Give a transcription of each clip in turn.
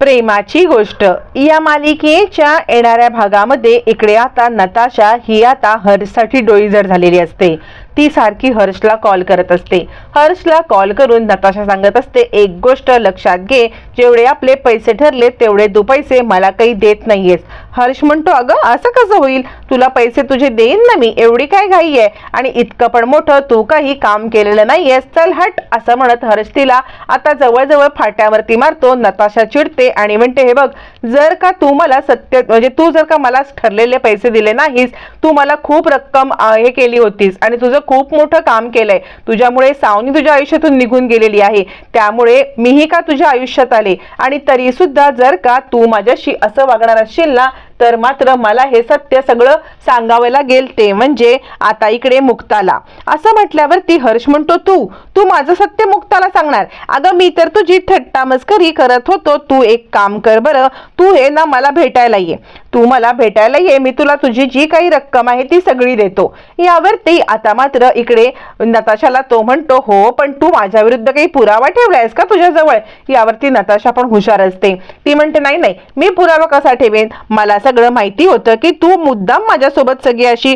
प्रेमाची गोष्ट. या मालिकेच्या येणाऱ्या भागामध्ये इकडे आता नताशा ही आता हर्षसाठी डोईजर झालेली असते. ती सारखी हर्षला कॉल करत असते. हर्षला कॉल करून नताशा सांगत असते एक गोष्ट लक्षात घे जेवढे आपले पैसे ठरले तेवढे दुपैसे पैसे मला काही देत नाहीयेस. हर्ष म्हणतो अगं असं कसं होईल? तुला पैसे तुझे देईन ना मी? एवढी काय घाई आहे? आणि इतकं पण मोठं तू काही काम केलेलं नाहीयेस. चल हट असं म्हणत हर्ष तिला आता जवळजवळ फाट्यावरती मारतो. नताशा चिडते आणि म्हणते हे बघ जर का तू मला सत्य म्हणजे तू जर का मला ठरलेले पैसे दिले नाहीस तू मला खूप रक्कम हे केली होतीस आणि तुझं खूप मोठं काम केलंय. तुझ्यामुळे सावनी तुझ्या आयुष्यातून निघून गेलेली आहे. त्यामुळे मीही का तुझ्या आयुष्यात आले? आणि तरी सुद्धा जर का तू माझ्याशी असं वागणार असशील ना तर मात्र मला हे सत्य सगळं सांगावं लागेल ते म्हणजे आता इकडे मुक्ताला. असं म्हटल्यावर ती हर्ष म्हणतो तू तू माझं सत्य मुक्ताला सांगणार? अगं मी तर तुझी थट्टा मस्करी करत होतो. तू एक काम कर बरं. तू हे ना मला भेटायला ये. तू मला भेटायला ये. मी तुला तुझी जी काही रक्कम आहे ती सगळी देतो. यावरती आता मात्र इकडे नताशाला तो म्हणतो हो पण तू माझ्या विरुद्ध काही पुरावा ठेवलायस का तुझ्याजवळ यावरती नताशा पण हुशार असते. ती म्हणते नाही नाही. मी पुरावा कसा ठेवेन? मला सगळं माहिती होतं की तू मुद्दाम माझ्यासोबत सगळी अशी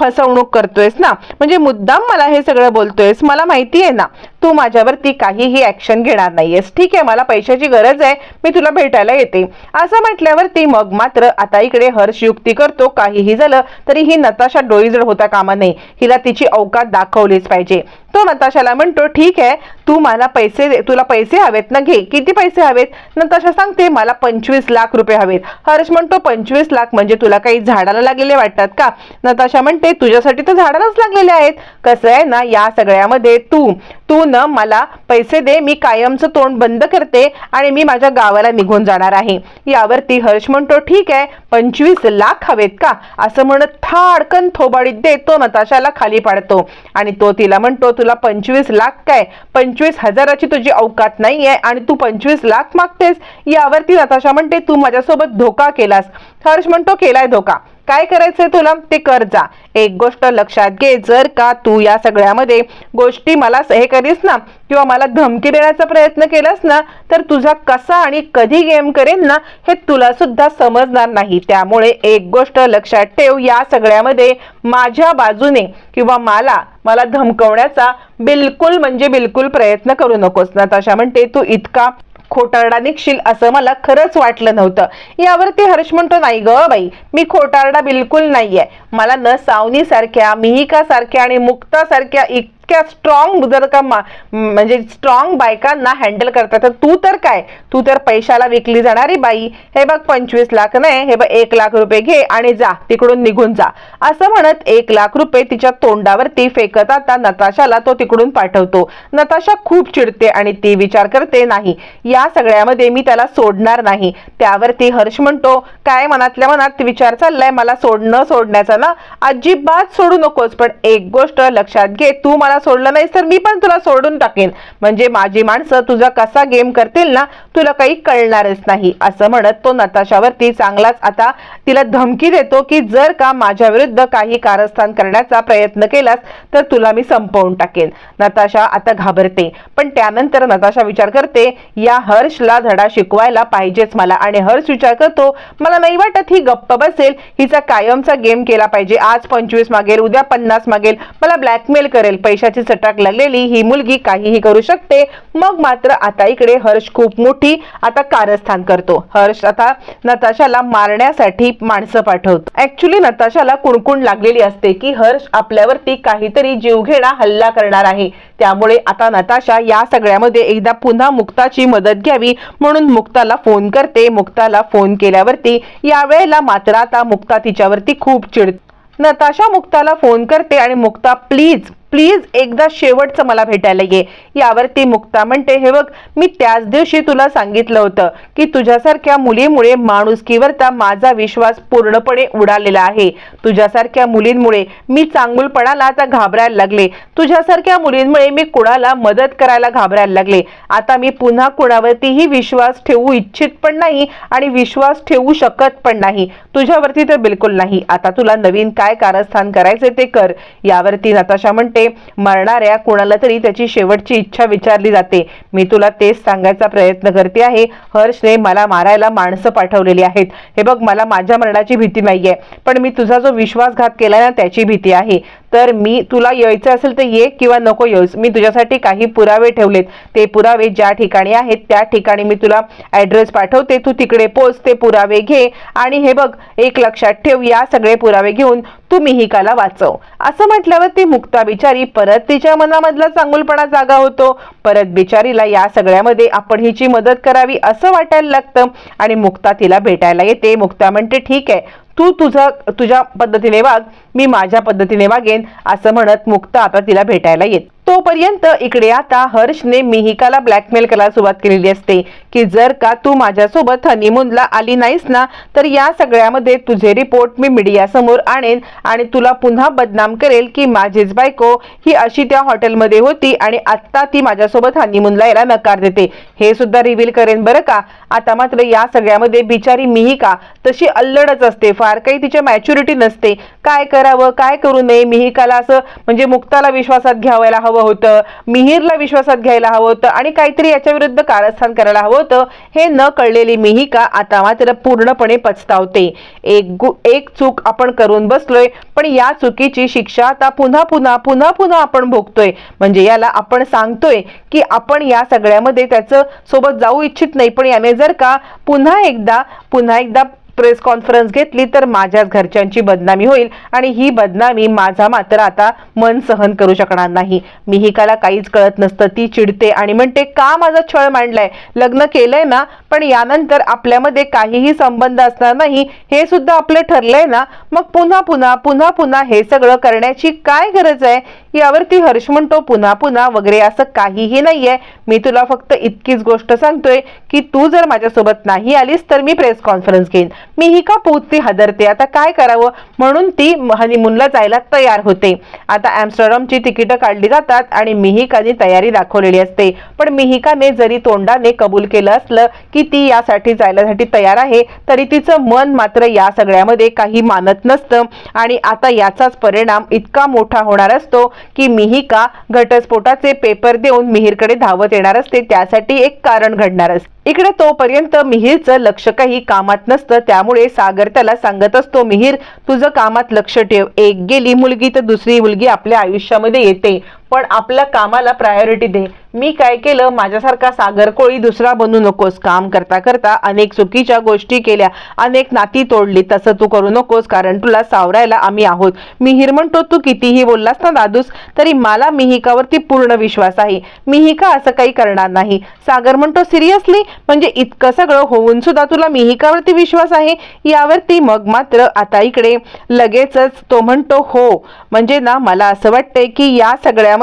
फसवणूक करतोयस ना? म्हणजे मुद्दाम मला हे सगळं बोलतोयस मला माहिती आहे ना? तू माझ्यावरती काहीही ऍक्शन घेणार नाहीयेस. ठीक आहे मला पैशाची गरज आहे मी तुला भेटायला येते. असं म्हटल्यावरती मग मात्र आता इकडे हर्ष युक्ती करतो काहीही झालं तरी ही नताशा डोईजड होता कामा नये. हिला तिची अवकात दाखवलीच पाहिजे. तो नताशाला म्हणतो ठीक आहे तू मला पैसे दे तुला पैसे हवेत ना घे. किती पैसे हवेत? नताशा सांगते मला पंचवीस लाख रुपये हवेत. हर्ष म्हणतो पंचवीस लाख म्हणजे तुला काही झाडाला लागलेले वाटतात का? नताशा म्हणते तुझ्यासाठी तर झाडालाच लागलेले आहेत. कसं आहे ना या सगळ्यामध्ये तू तू न मला पैसे दे मी कायमचं तोंड बंद करते आणि मी माझ्या गावाला निघून जाणार आहे. यावरती हर्ष म्हणतो ठीक आहे पंचवीस लाख हवेत का? असं म्हणत थाडकन थोबाडीत देतो नताशाला खाली पाडतो. आणि तो तिला म्हणतो तुला पंचवीस लाख काय? पंचवीस हजाराची तुझी अवकात आहे आणि तू पंचवीस लाख मागतेस. यावरती नताशा म्हणते तू माझ्यासोबत धोका केलास. हर्ष म्हणतो केलाय धोका. काय करायचंय तुला? ते कर जा. एक गोष्ट लक्षात घे जर का तू या सगळ्यामध्ये गोष्टी मला हे करीस ना किंवा मला धमकी देण्याचा प्रयत्न केलास ना तर तुझा कसा आणि कधी गेम करेन ना हे तुला सुद्धा समजणार नाही. त्यामुळे एक गोष्ट लक्षात ठेव या सगळ्यामध्ये माझ्या बाजूने किंवा मला मला धमकवण्याचा बिलकुल म्हणजे बिलकुल प्रयत्न करू नकोस. ना तशा म्हणते तू इतका खोटारडा निघशील असं मला खरंच वाटलं नव्हतं. यावरती हर्ष म्हणतो नाही ग बाई मी खोटारडा बिलकुल नाहीये. मला न सावनी सारख्या मिहिका सारख्या आणि मुक्ता सारख्या इतक्या स्ट्रॉंग जर का मा- म्हणजे स्ट्रॉंग बायकांना हँडल करतात. तर तू तर काय? तू तर पैशाला विकली जाणारी बाई. हे बघ पंचवीस लाख नाही हे बघ एक लाख रुपये घे आणि जा तिकडून निघून जा. असं म्हणत एक लाख रुपये तिच्या तोंडावरती फेकत आता नताशाला तो तिकडून पाठवतो. नताशा खूप चिडते आणि ती विचार करते नाही या सगळ्यामध्ये मी त्याला सोडणार नाही. त्यावरती हर्ष म्हणतो काय मनातल्या मनात विचार चाललाय? मला सोडणं सोडण्याचा ना अजिबात सोडू नकोस. पण एक गोष्ट लक्षात घे तू मला सोडलं नाहीस तर मी पण तुला सोडून टाकेन. म्हणजे माझी माणसं तुझा कसा गेम करतील ना तुला काही कळणारच नाही. असं म्हणत तो नताशावरती चांगलाच आता तिला धमकी देतो की जर का माझ्या विरुद्ध काही कारस्थान करण्याचा प्रयत्न केलास तर तुला मी संपवून टाकेन. नताशा आता घाबरते. पण त्यानंतर नताशा विचार करते या हर्षला धडा शिकवायला पाहिजेच मला. आणि हर्ष विचार करतो मला नाही वाटत ही गप्प बसेल हिचा कायमचा गेम केला पाहिजे. आज पंचवीस मागेल उद्या पन्नास मागेल मला ब्लॅकमेल करेल पैसे पैशाची चटाक लागलेली ही मुलगी काहीही करू शकते. मग मात्र आता इकडे हर्ष खूप मोठी आता कारस्थान करतो. हर्ष आता नताशाला मारण्यासाठी माणसं पाठवतो. ऍक्च्युली नताशाला कुणकुण लागलेली असते की हर्ष आपल्यावरती काहीतरी जीवघेणा हल्ला करणार आहे. त्यामुळे आता नताशा या सगळ्यामध्ये एकदा पुन्हा मुक्ताची मदत घ्यावी म्हणून मुक्ताला फोन करते. मुक्ताला फोन केल्यावरती यावेळेला मात्र आता मुक्ता तिच्यावरती खूप चिड नताशा मुक्ताला फोन करते आणि मुक्ता प्लीज प्लीज एकदा शेवटचं मला भेटायला ये. यावरती मुक्ता म्हणते हे बघ मी त्याच दिवशी तुला सांगितलं होतं की तुझ्यासारख्या मुलीमुळे माणुसकीवरचा माझा विश्वास पूर्णपणे उडालेला आहे. तुझ्यासारख्या मुलींमुळे मी चांगुलपणाला आता घाबरायला लागले. तुझ्यासारख्या मुलींमुळे मी कुणाला मदत करायला घाबरायला लागले. आता मी पुन्हा कुणावरतीही विश्वास ठेवू इच्छित पण नाही आणि विश्वास ठेवू शकत पण नाही. तुझ्यावरती तर बिलकुल नाही. आता तुला नवीन काय कारस्थान करायचे ते कर. यावरती नताशा म्हणते जाते मरणाऱ्या कुणाला तरी त्याची शेवटची इच्छा विचारली जाते. मी तुला तेच सांगायचा प्रयत्न करते आहे. हर्षने मला मारायला माणसं पाठवलेली आहेत. हे बघ मला माझ्या मरणाची भीती नाहीये. पण मी तुझा जो विश्वासघात केला ना त्याची भीती आहे. तर मी तुला यायचं असेल तर ये किंवा नको येऊस. मी तुझ्यासाठी काही पुरावे ठेवलेत. ते पुरावे ज्या ठिकाणी आहेत त्या ठिकाणी मी तुला ॲड्रेस पाठवते. तू तिकडे पोच ते पुरावे घे. आणि हे बघ एक लक्षात ठेव या सगळे पुरावे घेऊन तू मिहिकाला वाचव. असं म्हटल्यावर ती मुक्ता बिचारी परत तिच्या मनामधला चांगुलपणा जागा होतो. परत बिचारीला या सगळ्यामध्ये आपण हिची मदत करावी असं वाटायला लागतं. आणि मुक्ता तिला भेटायला येते. मुक्ता म्हणते ठीक आहे तू तुझा तुझ्या पद्धतीने वाग मी माझ्या पद्धतीने वागेन असं म्हणत मुक्ता आता तिला भेटायला येत. तोपर्यंत इकडे आता हर्षने मिहिकाला ब्लॅकमेल करायला सुरुवात केलेली असते. की जर का तू माझ्यासोबत हनीमूनला आली नाहीस ना तर या सगळ्यामध्ये तुझे रिपोर्ट मी मीडियासमोर आणेन आणि तुला पुन्हा बदनाम करेल की माझीच बायको ही अशी त्या हॉटेलमध्ये होती आणि आत्ता ती माझ्यासोबत हनीमूनला यायला नकार देते. हे सुद्धा रिव्हील करेन बरं का? आता मात्र या सगळ्यामध्ये बिचारी मिहिका तशी अल्लडच असते. फार काही तिच्या मॅच्युरिटी नसते. काय करावं? काय करू नये? मिहिकाला असं म्हणजे मुक्ताला विश्वासात घ्यावायला हवं होतं मिहिरला विश्वासात घ्यायला हवं होतं आणि काहीतरी याच्या विरुद्ध कारस्थान करायला हवं होतं हे न कळलेली मिहिका आता मात्र पूर्णपणे पछतावते. एक गु एक चूक आपण करून बसलोय पण या चुकीची शिक्षा आता पुन्हा पुन्हा पुन्हा पुन्हा आपण भोगतोय. म्हणजे याला आपण सांगतोय की आपण या सगळ्यामध्ये त्याचं सोबत जाऊ इच्छित नाही पण याने जर का पुन्हा एकदा पुन्हा एकदा प्रेस कॉन्फरन्स घेतली तर माझ्याच घरच्यांची बदनामी होईल आणि ही बदनामी माझा मात्र आता मन सहन करू शकणार नाही. मी त्याला काहीच कळत नसतं. ती चिडते आणि म्हणते का माझा छळ मांडलाय? लग्न केलंय ना पण यानंतर आपल्यामध्ये काहीही संबंध असणार नाही. हे सुद्धा आपलं ठरलंय ना. मग पुन्हा पुन्हा पुन्हा पुन्हा हे सगळं करण्याची काय गरज आहे? यावरती हर्ष म्हणतो पुन्हा पुन्हा वगैरे असं काहीही नाहीये. मी तुला फक्त इतकीच गोष्ट सांगतोय की तू जर माझ्यासोबत नाही आलीस तर मी प्रेस कॉन्फरन्स घेईन. मीही का पोचते हदरते? आता काय करावं? म्हणून ती हनीमूनला जायला तयार होते. आता ॲम्स्टरडमची तिकीटं काढली जातात आणि मिहिकाने तयारी दाखवलेली असते. पण मिहिकाने जरी तोंडाने कबूल केलं असलं की ती यासाठी जायलासाठी तयार आहे तरी तिचं मन मात्र या सगळ्यामध्ये काही मानत नसतं. आणि आता याचाच परिणाम इतका मोठा होणार असतो की मिहिका घटस्फोटाचे पेपर देऊन मिहीरकडे धावत येणार असते त्यासाठी एक कारण घडणार असते. इकडे तोपर्यंत मिहीरचं लक्ष काही कामात नसतं. त्यामुळे सागर त्याला सांगत असतो मिहीर तुझं कामात लक्ष ठेव. एक गेली मुलगी तर दुसरी मुलगी आपल्या आयुष्यामध्ये येते. पण आपल्या कामाला प्रायोरिटी दे. मी काय केलं? माझ्यासारखा सागरकोळी दुसरा बनू नकोस. काम करता करता अनेक चुकीच्या गोष्टी केल्या. अनेक नाती तोडली. तसं तू करू नकोस कारण तुला सावरायला आम्ही आहोत. मिहीर म्हणतो तू कितीही बोललास ना दादूस तरी मला मिहिकावरती पूर्ण विश्वास आहे. मिहिका असं काही करणार नाही. सागर म्हणतो सिरियसली? म्हणजे इतकं सगळं होऊन सुद्धा तुला मिहिकावरती विश्वास आहे? यावरती मग मात्र आता इकडे लगेचच तो म्हणतो हो. म्हणजे ना मला असं वाटतंय की या सगळ्या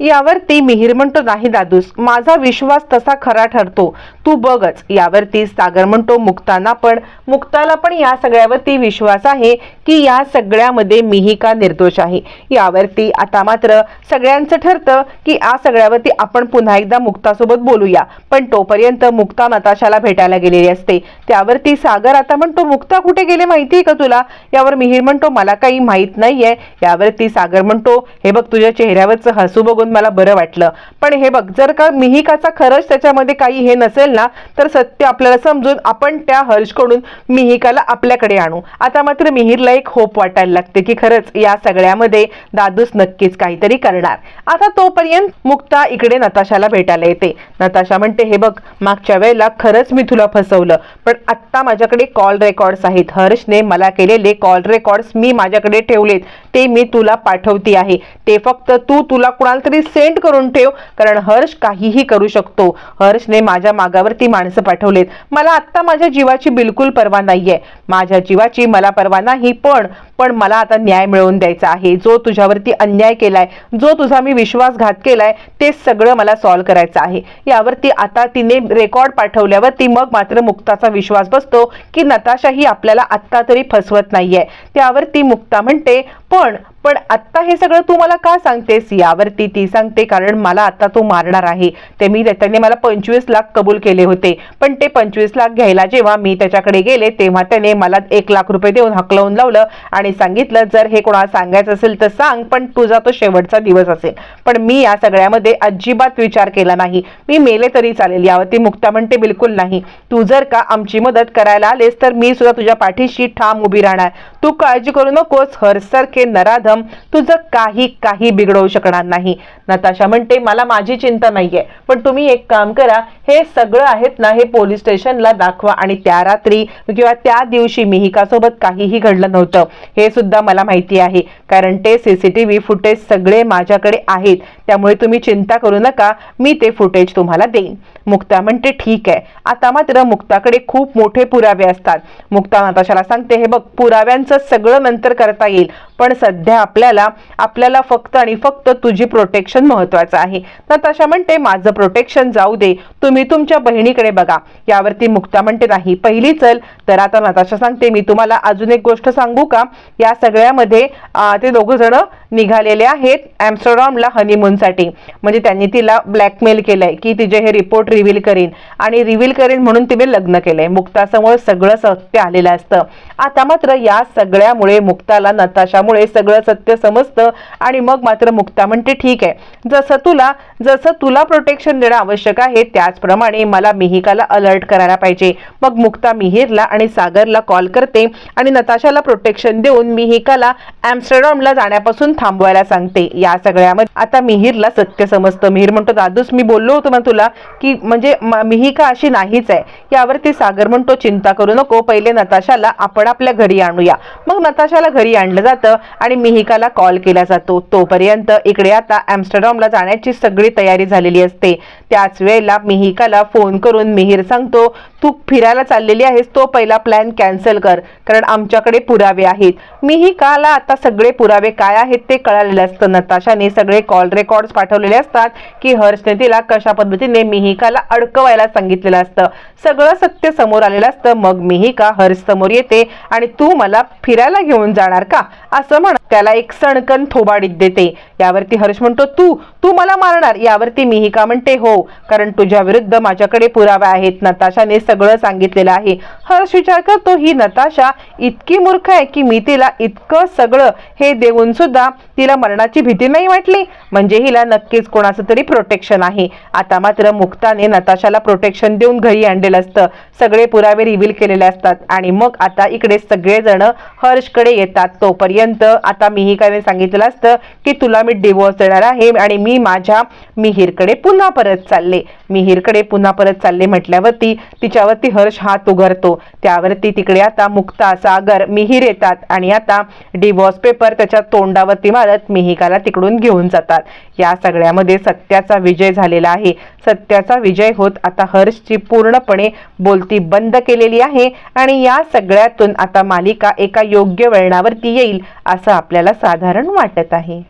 यावरती मिहीर म्हणतो नाही दादूस माझा विश्वास तसा खरा ठरतो. तू बघच यावरती सागर म्हणतो मुक्ताना पण. मुक्ताला पण या सगळ्यावरती विश्वास आहे की या सगळ्यामध्ये मिहिका निर्दोष आहे. यावरती आता मात्र सगळ्यांचं ठरतं की या सगळ्यावरती आपण पुन्हा एकदा मुक्तासोबत बोलूया. पण तोपर्यंत मुक्ता नताशाला भेटायला गेलेली असते. त्यावरती सागर आता म्हणतो मुक्ता कुठे गेले माहिती आहे का तुला? यावर मिहीर म्हणतो मला काही माहीत नाहीये. यावरती सागर म्हणतो हे बघ तुझ्या चेहऱ्यावरचं हसू बघू बघून मला बरं वाटलं. पण हे बघ जर का मिहिकाचा खरंच त्याच्यामध्ये काही हे नसेल ना तर सत्य आपल्याला समजून आपण त्या हर्षकडून मिहिकाला आपल्याकडे आणू. आता मात्र मिहिरला एक होप वाटायला लागते की खरंच या सगळ्यामध्ये दादूस नक्कीच काहीतरी करणार. आता तोपर्यंत मुक्ता इकडे नताशाला भेटायला येते. नताशा म्हणते हे बघ मागच्या वेळेला खरंच मी तुला फसवलं पण आत्ता माझ्याकडे कॉल रेकॉर्ड्स आहेत. हर्षने मला केलेले कॉल रेकॉर्ड्स मी माझ्याकडे ठेवलेत. ते मी तुला पाठवते आहे. ते फक्त तू तुला कुणाला तरी सेंड करून ठेव कारण हर्ष काहीही करू शकतो. हर्षने माझ्या मागावरती माणसं पाठवलेत. मला आत्ता माझ्या जीवाची बिलकुल पर्वा नाहीये. माझ्या जीवाची मला पर्वा नाही पण पण मला आता न्याय मिळवून द्यायचा आहे. जो तुझ्यावरती अन्याय केलाय जो तुझा मी विश्वासघात केलाय ते सगळं मला सॉल्व्ह करायचं आहे. यावरती आता तिने रेकॉर्ड पाठवल्यावरती मग मात्र मुक्ताचा विश्वास बसतो की नताशा ही आपल्याला आत्ता तरी फसवत नाहीये. त्यावरती मुक्ता म्हणते पण पण आत्ता हे सगळं तू मला का सांगतेस? यावरती ती सांगते कारण मला आता तू मारणार आहे. ते मी त्याने मला पंचवीस लाख कबूल केले होते. पण ते पंचवीस लाख घ्यायला जेव्हा मी त्याच्याकडे गेले तेव्हा त्याने मला एक लाख रुपये देऊन हकलवून लावलं आणि सांगितलं जर हे कोणाला सांगायचं असेल तर सांग पण तुझा तो शेवटचा दिवस असेल. पण मी या सगळ्यामध्ये अजिबात विचार केला नाही. मी मेले तरी चालेल यावरती मुक्ता म्हणते बिलकुल नाही. तू जर का आमची मदत करायला आलेस तर मी सुद्धा तुझ्या पाठीशी ठाम उभी राहणार. तू काळजी करू नकोस हरसारखे नराधम. तुझं काही काही बिघडवू शकणार नाही. नताशा म्हणते मला माझी चिंता नाहीये पण तुम्ही एक काम करा. हे सगळं आहेत ना हे पोलीस स्टेशनला दाखवा आणि त्या रात्री किंवा त्या दिवशी मिहिकासोबत काहीही घडलं नव्हतं. हे सुद्धा मला माहिती आहे कारण ते सीसीटीव्ही फुटेज सगळे माझ्याकडे आहेत. त्यामुळे तुम्ही चिंता करू नका मी ते फुटेज तुम्हाला देईन. मुक्ता म्हणते ठीक आहे. आता मात्र मुक्ताकडे खूप मोठे पुरावे असतात. मुक्ता नताशाला सांगते हे बघ पुराव्यांचं सगळं नंतर करता येईल. पण सध्या आपल्याला आपल्याला फक्त आणि फक्त तुझी प्रोटेक्शन महत्वाचं आहे. नताशा म्हणते माझं प्रोटेक्शन जाऊ दे. तुम्ही तुमच्या बहिणीकडे बघा. यावरती मुक्ता म्हणते नाही पहिली चल. तर आता नताशा सांगते मी तुम्हाला अजून एक गोष्ट सांगू का? या सगळ्यामध्ये ते दोघं जण निघालेले आहेत ॲम्स्टरडॉमला हनीमूनसाठी म्हणजे त्यांनी तिला ब्लॅकमेल केलंय की तिचे हे रिपोर्ट रिव्हील करीन. आणि रिव्हील करीन म्हणून तिने लग्न केलंय. मुक्तासमोर सगळं सत्य आलेलं असतं. आता मात्र या सगळ्यामुळे मुक्ताला नताशा त्यामुळे सगळं सत्य समजतं आणि मग मात्र मुक्ता म्हणते ठीक आहे. जसं तुला जसं तुला प्रोटेक्शन देणं आवश्यक आहे त्याचप्रमाणे मला मिहिकाला अलर्ट करायला पाहिजे. मग मुक्ता मिहिरला आणि सागरला कॉल करते आणि नताशाला प्रोटेक्शन देऊन मिहिकाला ॲम्स्टरडॉमला जाण्यापासून थांबवायला सांगते. या सगळ्यामध्ये आता मिहिरला सत्य समजतं. मिहिर म्हणतो दादूस मी बोललो होतो ना तुला की म्हणजे मिहिका अशी नाहीच आहे. यावरती सागर म्हणतो चिंता करू नको. पहिले नताशाला आपण आपल्या घरी आणूया. मग नताशाला घरी आणलं जातं. आणि मिहिकाला कॉल केला जातो. तोपर्यंत इकडे आता ॲम्स्टरडॉमला जाण्याची सगळी तयारी झालेली असते. त्याच वेळेला मिहिकाला फोन करून मिहिर सांगतो तू फिरायला चाललेली आहेस तो पहिला प्लॅन कॅन्सल कर कारण आमच्याकडे पुरावे आहेत. मिहिकाला आता सगळे पुरावे काय आहेत ते कळालेले असतं. नताशाने सगळे कॉल रेकॉर्ड्स पाठवलेले असतात की हर्षने तिला कशा पद्धतीने मिहिकाला अडकवायला सांगितलेलं असतं. सगळं सत्य समोर आलेलं असतं. मग मिहिका हर्ष समोर येते आणि तू मला फिरायला घेऊन जाणार का? असं त्याला एक सणकन थोबाडीत देते. यावरती हर्ष म्हणतो तू तू मला मारणार. यावरती मिहिका म्हणते हो. कारण तुझ्या विरुद्ध माझ्याकडे पुरावे आहेत. नताशाने सगळं सांगितलेलं आहे. हर्ष विचार करतो ही नताशा इतकी मूर्ख आहे की मी तिला इतकं सगळं हे देऊन सुद्धा तिला मरणाची भीती नाही वाटली. म्हणजे हिला नक्कीच कोणाचं तरी प्रोटेक्शन आहे. आता मात्र मुक्ताने नताशाला प्रोटेक्शन देऊन घरी आणलेलं असतं. सगळे पुरावे रिव्हील केलेले असतात. आणि मग आता इकडे सगळेजण हर्षकडे येतात. तोपर्यंत तोपर्यंत आता मिहिकाने सांगितलेलं असतं की तुला मी डिवोर्स देणार आहे आणि मी माझ्या मिहिरकडे पुन्हा परत चालले. मिहिरकडे पुन्हा परत चालले म्हटल्यावरती तिच्यावरती हर्ष हात उघडतो. त्यावरती तिकडे आता मुक्ता सागर मिहिर येतात आणि आता डिवोर्स पेपर त्याच्या तोंडावरती मारत मिहिकाला तिकडून घेऊन जातात. या सगळ्यामध्ये सत्याचा विजय झालेला आहे. सत्याचा विजय होत आता हर्षची पूर्णपणे बोलती बंद केलेली आहे आणि या सगळ्यातून आता मालिका एका योग्य वळणावरती येईल असं आपल्याला साधारण वाटत आहे.